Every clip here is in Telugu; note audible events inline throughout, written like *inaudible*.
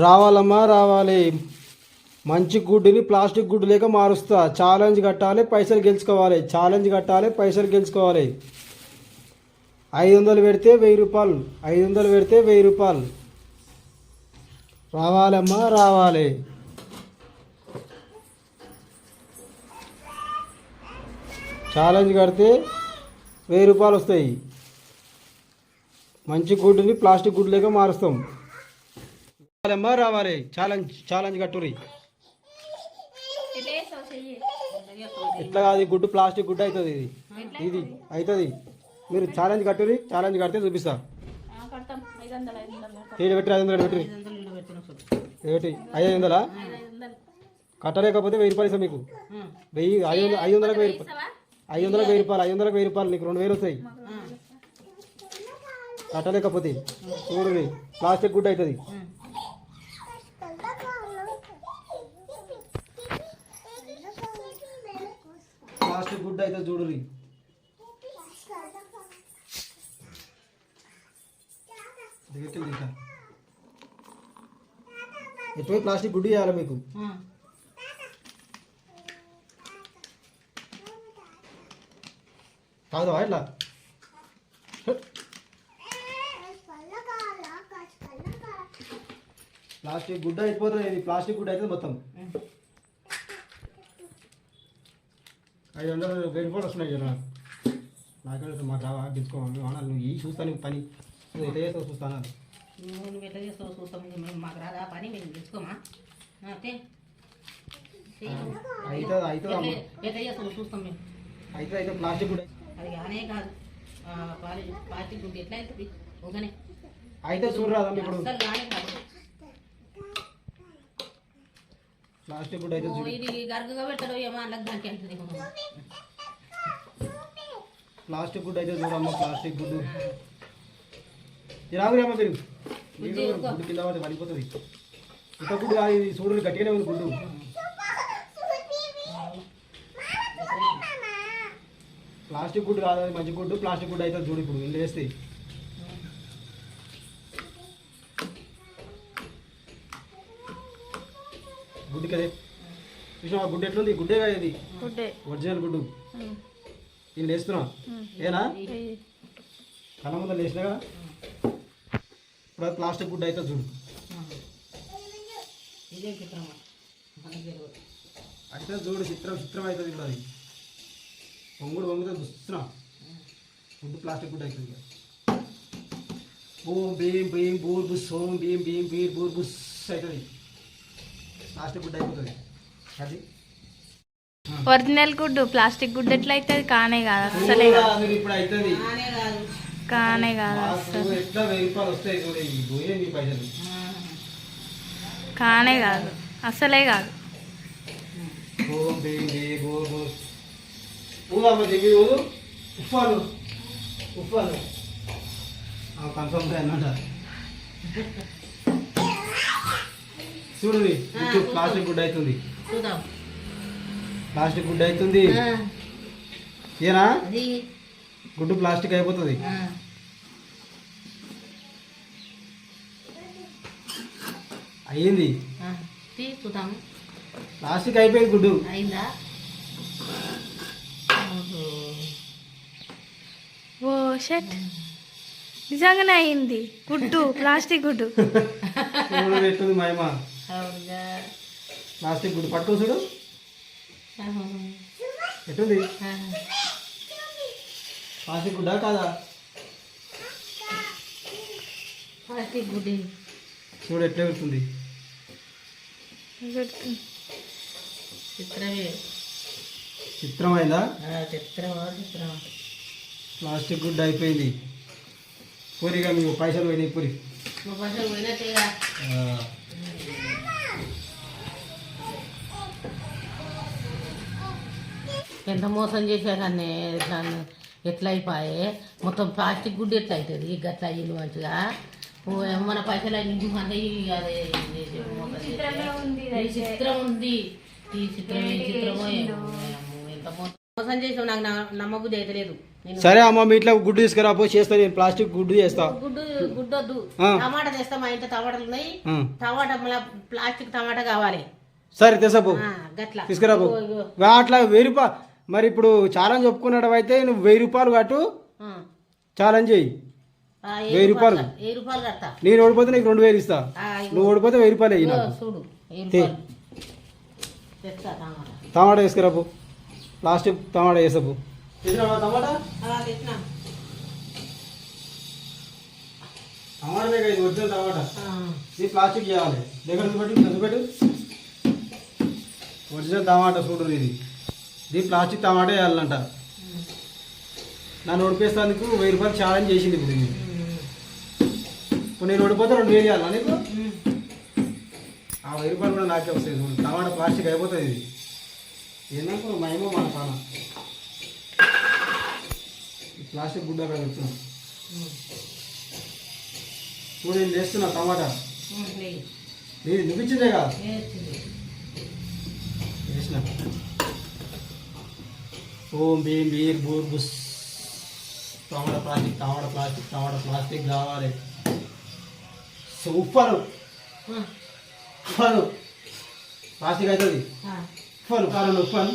రావాలమ్మా రావాలి. మంచి గుడ్డుని ప్లాస్టిక్ గుడ్డు లేక మారుస్తా. ఛాలెంజ్ కట్టాలి పైసలు గెలుచుకోవాలి. ఛాలెంజ్ కట్టాలి పైసలు గెలుచుకోవాలి. ఐదు వందలు పెడితే వెయ్యి రూపాయలు. ఐదు వందలు పెడితే వెయ్యి రూపాయలు. రావాలమ్మా రావాలి. ఛాలెంజ్ కడితే వెయ్యి రూపాయలు వస్తాయి. మంచి గుడ్డుని ప్లాస్టిక్ గుడ్డు లేక మారుస్తాం. రావాలమ్మా రావాలి ఛాలెంజ్ ఛాలెంజ్ కట్టురి ఎట్లా కాదు గుడ్డు ప్లాస్టిక్ గుడ్డు అవుతుంది ఇది. ఇది అవుతుంది. మీరు ఛాలెంజ్ కట్టురి ఛాలెంజ్ కడితే చూపిస్తా. ఏడు పెట్టి ఐదు వందలు పెట్టి ఏటి ఐదు వందలా? కట్టలేకపోతే వెయ్యి రూపాయలు ఇస్తాం మీకు. వెయ్యి ఐదు వందల ఐదు వందలకు వెయ్యి రూపాయలు. ఐదు వందలకు వెయ్యి రూపాయలు ఐదు వందలకు వెయ్యి రూపాయలు నీకు రెండు వేలు వస్తాయి. కట్టలేకపోతే చూడు ప్లాస్టిక్ గుడ్డు అవుతుంది. ప్లాస్టిక్ గుడ్డ అవుతుంది చూడురి దగ్గరికి వెళ్ళి ఇంకా ఎటువంటి ప్లాస్టిక్ గుడ్డు చేయాలి మీకు తాగుదావా ఎట్లా ప్లాస్టిక్ గుడ్డ అయిపోతుంది ఇది ప్లాస్టిక్ గుడ్డ అవుతుంది మొత్తం ఐదు వందలు వెయ్యి రూపాయలు వస్తున్నాయి కదా. నాకు మాకు రావా గిచ్చుకోవాలి అనాలి నువ్వు ఈ చూస్తాను పని. నువ్వు ఎట్లా చేస్తావు చూస్తాను నువ్వు ఎట్లా చేస్తావు చూస్తాం మాకు రాదా పని? మేము తెచ్చుకోమా? ఎట్లా చేస్తావు చూస్తాం మేము. అయితే అయితే ప్లాస్టిక్ గుడ్డ అది కానే కాదు. ప్లాస్టిక్ ఉంటే ఎట్లా అవుతుంది అయితే చూడరాదమ్మ ఇప్పుడు. అసలు కానే కాదు ప్లాస్టిక్ గుడ్డ అయితే ఇది గరుగుగా పెట్టడం ఏమో అలాగ దానికి అంటుంది ప్లాస్టిక్ గుడ్డ అయితే చూడమ్మ ప్లాస్టిక్ గుడ్డు. ఇది రాగురి అమ్మ మీరు గుడ్డు కింద పడి పడిపోతుంది. ఇంత గుడ్డు కాదు ఇది చూడు గట్టిగానే ఉంది గుడ్డు. ప్లాస్టిక్ గుడ్డు కాదు అది మంచి గుడ్డు. ప్లాస్టిక్ గుడ్డు అయితే చూడు ఇప్పుడు ఇల్లు వేస్తే. గుడ్డు కదే చూసిన గుడ్డు ఎట్లుంది? గుడ్డే కదా ఇది. గుడ్డే. ఒరిజినల్ గుడ్డు. నేను వేస్తున్నా ఏనా? కళ్ళ ముందర లేచినాగా ఇప్పుడు అది ప్లాస్టిక్ గుడ్డ అయితే చూడు. అయితే చూడు చిత్రం చిత్రం అవుతుంది ఇప్పుడు అది. పొంగుడు పొంగితే చూస్తున్నా. గుడ్డు ప్లాస్టిక్ గుడ్డ అవుతుంది బూమ్ భీం భీం బూర్ బుస్ ఓం భీం భీం బీర్ బూర్ బుస్ అవుతుంది అయిపోతుంది. అది. ఒరిజినల్ గుడ్డు ప్లాస్టిక్ గుడ్డు ఎట్లా అవుతుంది కానే కాదు అసలే ఇప్పుడు అవుతుంది కానే కాదు. కానే కాదు మాకు అసలు ఎట్లా వెయ్యి రూపాయలు వస్తాయి చూడు ఈ పోయే మీ పైసలు. ఆ, కానే కాదు అసలే కాదు. ఉప్పాలు ఉప్పాలు. కన్ఫర్మ్ అన్నమాట చూడు గుడ్డు ప్లాస్టిక్ గుడ్డ అవుతుంది. చూద్దాం. ప్లాస్టిక్ గుడ్డ అవుతుంది. ఆ, ఏనా గుడ్డు ప్లాస్టిక్ అయిపోతుంది. ఆ, అయ్యింది. ఆ, తీ చూద్దాం. ప్లాస్టిక్ అయిపోయింది గుడ్డు. అయిందా. Oh shit. నిజంగానే అయింది. గుడ్డు ప్లాస్టిక్ గుడ్డు. *laughs* మహిమ. అవునుగా. ప్లాస్టిక్ గుడ్డు పట్టుకో చూడు. ఆ, ప్లాస్టిక్ గుడ్డా కాదా? ప్లాస్టిక్ గుడ్డి. చూడు ఎట్లా పెడుతుంది. చిత్రమే. చిత్రమైందా? ఆ, చిత్రమా చిత్రమా. ప్లాస్టిక్ గుడ్డ అయిపోయింది. పూరిగా మీకు పైసలు పోయినాయి పూరి పైసలు పోయినట్టేగా ఎంత మోసం చేశాకనే ఎట్లా ఎట్లా అయిపోయే మొత్తం ప్లాస్టిక్ గుడ్డు ఎట్లా అవుతుంది గట్ల అయ్యింది మంచిగా? ఓ, మన పైసలు అదే చేసే చేసే. ఈ చిత్రం ఉంది. ఈ చిత్రం ఏ చిత్రమో ఎంత మోసం చేసావు నాకు నమ్మబుద్ధి అయితే లేదు సరే అమ్మ మీ ఇంట్లో గుడ్డు తీసుకురా పో చేస్తా నేను ప్లాస్టిక్ గుడ్డు చేస్తా. గుడ్డు గుడ్డొద్దు. ఆ. టమాటా తెస్తా మా ఇంట్లో టమాటాలు ఉన్నాయి. టమాటా మళ్ళీ ప్లాస్టిక్ టమాటా కావాలి. సరే తెసా పో. గట్లా. తీసుకురా పో. ఇగో, ఇగో. వా, అట్లా రూపాయలు. మరి ఇప్పుడు ఛాలెంజ్ ఒప్పుకున్నాడు అయితే నువ్వు వెయ్యి రూపాయలు కట్టు. ఆ. ఛాలెంజ్ చెయ్యి ఆ, వెయ్యి రూపాయలు. నేను ఓడిపోతే నీకు రెండు వేలు ఇస్తా. నువ్వు ఓడిపోతే వెయ్యి రూపాయలు తెస్తా టమాటా. టమాటా వేసుకురా పో. ప్లాస్టిక్ టమాటా వేసా పో. టమాటా? ఇది ఒరిజినల్ టమాటా. ఆ. ఇది ప్లాస్టిక్ చేయాలి. దగ్గర చూపెట్టు దగ్గర పెట్టు. ఒరిజినల్ టమాటా చూడు ఇది. ఇది ప్లాస్టిక్ టమాటా వేయాలంట నన్ను ఓడిపేస్తానికి వెయ్యి రూపాయలు ఛాలెంజ్ చేసింది ఇప్పుడు. ఉమ్. ఇప్పుడు నేను ఓడిపోతే రెండు వేలు ఇవ్వాలా నీకు. ఆ వెయ్యి రూపాయలు కూడా నాకే వస్తాయి చూడు టమాటా ప్లాస్టిక్ అయిపోతుంది ఇది ఏంటంటే మహిమ మన పాన ప్లాస్టిక్ గుడ్డ పెడుతున్నాం. చూడు నేను చేస్తున్నా టమాటా. నీది నువ్వు ఇచ్చిందే కదా. వేసిన ఓం భీం బూర్ బుస్ టమాటా ప్లాస్టిక్ టమాటా ప్లాస్టిక్ టమాటా ప్లాస్టిక్ కావాలి సూపర్. ఉప్పాను ప్లాస్టిక్ అవుతుంది. ఉప్పాను కారం ఉప్పాను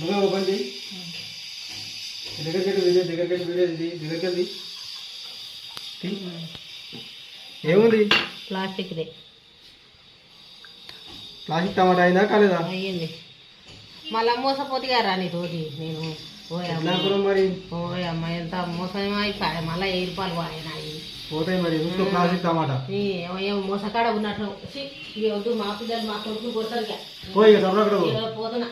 నువ్వే చేయి దగ్గరికి వెళ్ళి వీడియో దగ్గరికి వెళ్ళి వీడియో ఇది దగ్గరికి వెళ్ళి. ఏముంది? ప్లాస్టిక్దే. ప్లాస్టిక్ టమాటా అయిందా కాలేదా? అయ్యింది. మళ్ళా మోసపోతుగా రా నీ తోటి. నేను మరి? ఓయ్ అమ్మ ఎంత మోసం అయిపోయి మళ్ళీ వెయ్యి రూపాయలు వాడినాయి. పోతాయి మరి టమాటా. మోసకాడ ఉన్నట్టు. వద్దు మా పిల్లలు మా కొడుకు కొడతారు పోతున్నా.